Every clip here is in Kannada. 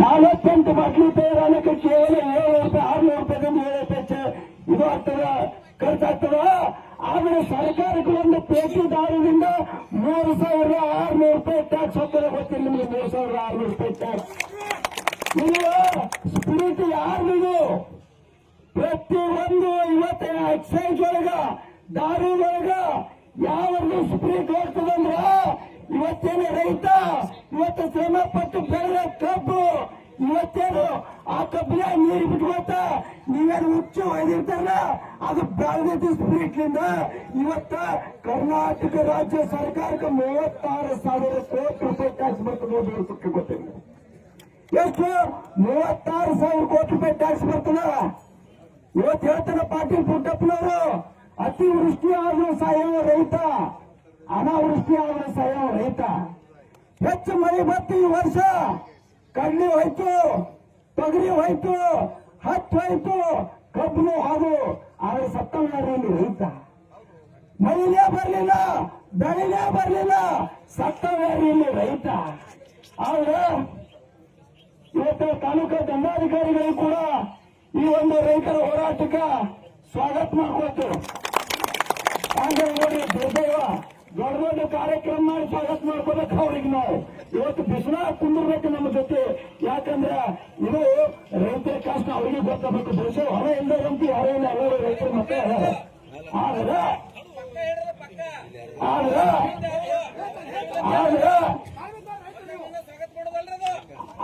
ನಲವತ್ತೆಂಟು ಬಾಟ್ಲಿ ತಯಾರಕ್ಕೆ ಕೇವಲ ಏಳು ರೂಪಾಯಿ, ಆರ್ನೂರು ರೂಪಾಯಿದಿಂದ ಏಳು ರೂಪಾಯಿ ಇದು ಆಗ್ತದ? ಖರ್ಚಾಗ್ತದ ಆದ್ರೆ ಸರ್ಕಾರಕ್ಕೆ ಒಂದು ಪೇಟಿ ದಾರದಿಂದ ಮೂರು ಸಾವಿರದ ಆರ್ನೂರು ರೂಪಾಯಿ ಟ್ಯಾಕ್ಸ್ ಹೋಗ್ತದೆ ಗೊತ್ತಿಲ್ಲ ನಿಮ್ಗೆ, ಮೂರು ಸಾವಿರದ ಆರ್ನೂರು ರೂಪಾಯಿ ಟ್ಯಾಕ್ಸ್ ನೀವು ಸ್ಪಿರಿಟ್ ಯಾರಿಗೂ ಪ್ರತಿ ಒಂದು ಇವತ್ತು ಎಕ್ಸೈಸ್ ಒಳಗ, ದಾರಿ ಒಳಗ ಯಾವ್ದು ಸ್ಪಿರಿಟ್ ಹೋಗ್ತದಂದ್ರ ಇವತ್ತೇನು ರೈತ ಇವತ್ತು ಶ್ರಮ ಪಟ್ಟು ಬೆಳೆದ ಕಬ್ಬು ಇವತ್ತೇನು ಆ ಕಬ್ಬಿನ ನೀರು ಬಿಟ್ಕೊತ ನೀವೇನು ಹುಚ್ಚು ಒಯ್ದಿರ್ತಾರಲ್ಲ ಅದು ಬೆಳೆದಿದ್ದು ಸ್ಪ್ರೀಟ್ಲಿಂದ. ಇವತ್ತ ಕರ್ನಾಟಕ ರಾಜ್ಯ ಸರ್ಕಾರಕ್ಕೆ ಮೂವತ್ತಾರು ಸಾವಿರ ಕೋಟಿ ರೂಪಾಯಿ ಟ್ಯಾಕ್ಸ್ ಬರ್ತದೆ ವರ್ಷಕ್ಕೆ ಗೊತ್ತಿಲ್ಲ ಎಷ್ಟು? ಮೂವತ್ತಾರು ಸಾವಿರ ಕೋಟಿ ರೂಪಾಯಿ ಟ್ಯಾಕ್ಸ್ ಬರ್ತದ? ಇವತ್ತು ಹೇಳ್ತಾರೆ ಪಾಟೀಲ್ ಪುಟ್ಟಪ್ಪನವರು ಅತಿವೃಷ್ಟಿ ಆದ್ರೂ ಸಾಯವ ರೈತ ಅನಾವೃಷ್ಟಿ ಆದ್ರೂ ಸಾಯವ ರೈತ. ಹೆಚ್ಚು ಮಳೆ ಬತ್ತು ಈ ವರ್ಷ. ಕಡ್ಲಿ ಹೋಯ್ತು, ತೊಗರಿ ಹೋಯ್ತು, ಹತ್ತು ಹೋಯ್ತು ಕಬ್ಬು ಹಾದು. ಆದ್ರೆ ಸತ್ತವನಲ್ಲಿ ರೈತ. ಮಳೆನೇ ಬರಲಿಲ್ಲ ಬೆಳೆನೇ ಬರಲಿಲ್ಲ ಸತ್ತವೇರಿಯಲ್ಲಿ ರೈತ. ಆದ್ರೆ ಇವತ್ತು ತಾಲೂಕು ದಂಡಾಧಿಕಾರಿಗಳು ಕೂಡ ಈ ಒಂದು ರೈತರ ಹೋರಾಟಕ್ಕೆ ಸ್ವಾಗತ ಮಾಡ್ಕೊತು ಆದ್ರೆ ನೋಡಿ, ದುರ್ದೈವ. ದೊಡ್ಡ ಕಾರ್ಯಕ್ರಮ ಮಾಡಿ ಸ್ವಾಗತ ಮಾಡ್ಕೋಬೇಕು ಅವ್ರಿಗೆ ನಾವು. ಇವತ್ತು ಬಿಸಿಲ ಕುಂದಿರ್ಬೇಕು ನಮ್ಮ ಜೊತೆ. ಯಾಕಂದ್ರ ಇದು ರೈತರ ಕಷ್ಟ, ಅವರಿಗೆ ಗೊತ್ತಾಗಬೇಕು. ದೇಶ ಹೊರ ಇಲ್ಲದಂತೂ ಯಾರೇ ಇಲ್ಲ, ಎಲ್ಲರೂ ರೈತರ ಮತ್ತೆ ಆದ್ರೆ ಆದ್ರೆ ಆದ್ರೆ,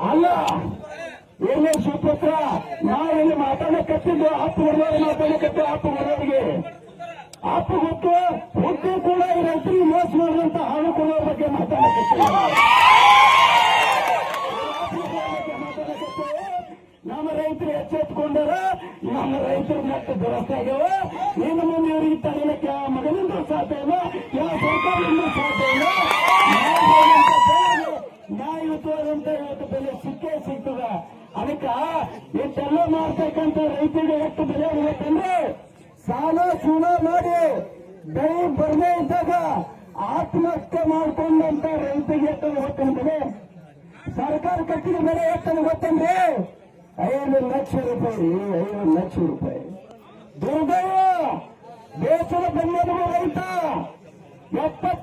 ಅಲ್ಲ, ಏನೇ ಸುಪುತ್ರ ನಾವಿಲ್ಲಿ ಮಾತಾಡಕತ್ತಿದ್ದು ಹತ್ತು ಬರೋರು ಮಾತಾಡಕತ್ತಿದ್ದು ಹತ್ತು ಬರೋರಿಗೆ ಹತ್ತು ಗೊತ್ತು ಹುಟ್ಟು ಕೂಡ ಈ ರೈತರಿಗೆ ಮೋಸ ಹಣ ಬಗ್ಗೆ ಮಾತಾಡಕತ್ತಿಲ್ಲ ನಮ್ಮ ರೈತರು ಎಚ್ಚೆತ್ಕೊಂಡಾರ ನಮ್ಮ ರೈತರು ಮತ್ತೆ ದುರಸ್ತಿ ಆಗ್ಯಾವ ಇನ್ನು ಮುಂದೆ ಇವರಿಗೆ ಯಾವ ಮಗನಿಂದ ಸಾಧ್ಯ ಇಲ್ಲ, ಯಾವ ಸರ್ಕಾರದಿಂದ ಸಾಧ್ಯ ಇಲ್ಲ. ನ್ಯಾಯಯುತವಾದಂತ ಇವತ್ತು ಬೆಲೆ ಸಿಕ್ಕೇ ಸಿಗ್ತದ. ಅದಕ್ಕ ಇಷ್ಟೆಲ್ಲ ಮಾಡ್ತಕ್ಕಂಥ ರೈತರಿಗೆ ಎಷ್ಟು ಬೆಲೆ ಇರಬೇಕಂದ್ರೆ ಸಾಲ ಸೂಲ ಮಾಡಿ ಬೆಳೆ ಬರದೇ ಇದ್ದಾಗ ಆತ್ಮಹತ್ಯೆ ಮಾಡ್ಕೊಂಡಂತ ರೈತರಿಗೆ ಎತ್ತಲು ಬೆಲೆ ಸರ್ಕಾರ ಕಟ್ಟಿದ ಬೆಲೆ ಎತ್ತಲು ಗೊತ್ತಂದ್ರೆ ಐದು ಲಕ್ಷ ರೂಪಾಯಿ, ಐದು ಲಕ್ಷ ರೂಪಾಯಿ. ದುರ್ದೈವ ದೇಶದ ಬೆನ್ನೆಲುಬು ರೈತ, ಎಪ್ಪತ್ತು